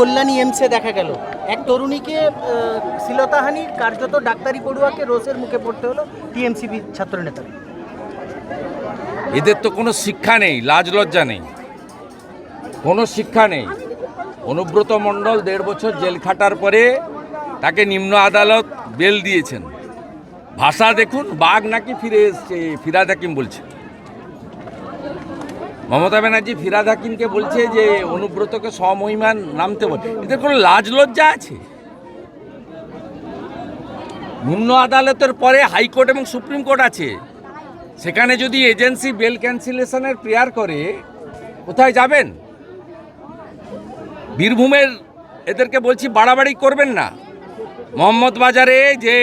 কল্যাণী এমসে দেখা গেল। এক তরুণীকে শ্লীলতাহানি, কার্যত ডাক্তারি পড়ুয়াকে রোষের মুখে পড়তে হলো টিএমসিপি ছাত্রনেতা। এদের তো কোনো শিক্ষা নেই, লাজ লজ্জা নেই। কোনো শিক্ষা নেই। অনুব্রত মণ্ডল দেড় বছর জেল খাটার পরে তাকে নিম্ন আদালত বেল দিয়েছেন। ভাষা দেখুন, বাঘ নাকি ফিরে এসছে, ফিরাদ হাকিম বলছে। মমতা ব্যানার্জি ফিরাদ হাকিমকে বলছে যে অনুব্রতকে সমহিমান নামতে বলে। এদের কোনো লাজ লজ্জা আছে? নিম্ন আদালতের পরে হাইকোর্ট এবং সুপ্রিম কোর্ট আছে। সেখানে যদি এজেন্সি বেল ক্যান্সেলেশনের প্রেয়ার করে, কোথায় যাবেন? বীরভূমের এদেরকে বলছি বাড়াবাড়ি করবেন না। মোহাম্মদ বাজারে যে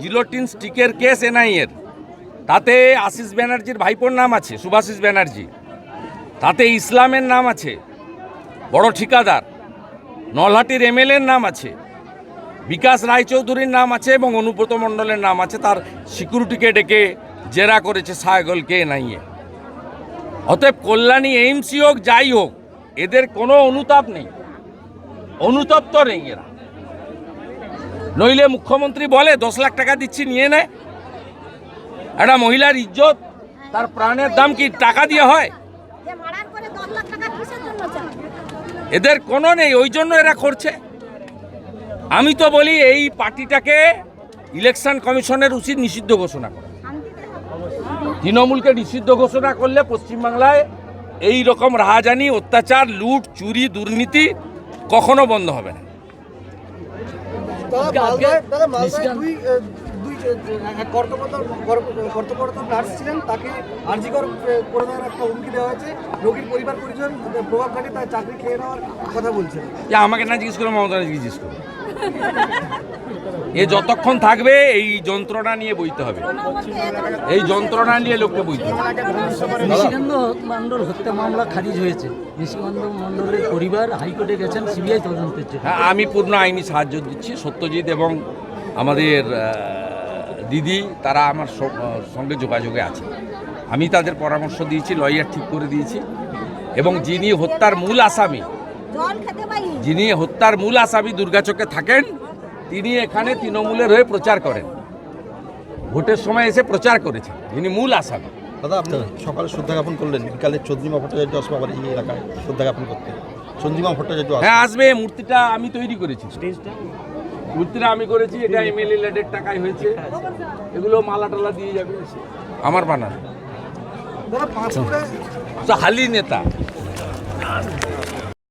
জিলোটিন স্টিকের কেস, এনআইএর, তাতে আশিস ব্যানার্জির ভাইপোর নাম আছে, সুভাষিস ব্যানার্জি। তাতে ইসলামের নাম আছে, বড় ঠিকাদার, নলহাটির এমএলএর নাম আছে, বিকাশ রায়চৌধুরীর নাম আছে এবং অনুব্রত মণ্ডলের নাম আছে, তার সিকিউরিটিকে ডেকে জেরা করেছে সায়গলকে নাইয়ে অতএব কল্যাণী এইমসি হোক, যাই হোক, এদের কোনো অনুতাপ নেই, অনুতপ্ত নেই এরা। নইলে মুখ্যমন্ত্রী বলে, দশ লাখ টাকা দিচ্ছি, নিয়ে নেয় একটা মহিলার ইজ্জত, তার প্রাণের দাম কি টাকা দিয়ে হয় যে মারার করে দশ লাখ টাকা কিসের জন্য চান এদের কোনো নেই ওই জন্য এরা করছে। আমি তো বলি এই পার্টিটাকে ইলেকশন কমিশনের উচিত নিষিদ্ধ ঘোষণা করা। তৃণমূলকে নিষিদ্ধ ঘোষণা করলে পশ্চিমবাংলায় এই রকম রাহাজানি অত্যাচার লুট চুরি দুর্নীতি কখনো বন্ধ হবে না। এক কর্তব্যরত কর- কর্তব্যরত নার্স ছিলেন তাকে আর্জিকর করে দেওয়ার একটা হুমকি দেওয়া হয়েছে। রোগীর পরিবার পরিজন প্রভাবখালী তার চাকরি খেয়ে নেওয়ার কথা বলছেন। আমাকে না জিজ্ঞেস করে মমতা জিজ্ঞেস করো এ যতক্ষণ থাকবে এই যন্ত্রণা নিয়ে বইতে হবে। এই যন্ত্রণা নিয়ে লোককে বইতে হবে। নিশিকান্ত মণ্ডল হত্যা মামলা খারিজ হয়েছে। নিশিকান্ত মণ্ডলের পরিবার হাইকোর্টে গেছেন সিবিআই তদন্তের জন্য। হ্যাঁ আমি পূর্ণ আইনি সাহায্য দিচ্ছি। সত্যজিৎ এবং আমাদের আহ, দিদি তারা আমার স- সঙ্গে যোগাযোগে আছে আমি তাদের পরামর্শ দিয়েছি লয়ার ঠিক করে দিয়েছি। এবং যিনি হত্যার মূল আসামি যিনি হত্যার মূল আসামি দুর্গাচকে থাকেন তিনি এখানে তৃণমূলের হয়ে প্রচার করেন। ভোটের সময় এসে প্রচার করেছেন যিনি মূল আসামি। দাদা আপনি সকালে শ্রদ্ধা জ্ঞাপন করলেন বিকালে চন্দ্রিমা ভট্টাচার্য আসবে আবার এই এলাকায় শ্রদ্ধা জ্ঞাপন করতে। চন্দ্রিমা ভট্টাচার্য হ্যাঁ আসবে মূর্তিটা আমি তৈরি করেছি। মূর্তিটা আমি করেছি এটা এমএলএ লেডের টাকায় হয়েছে। এগুলো মালা টালা দিয়ে যাবে আমার বানা হালি নেতা।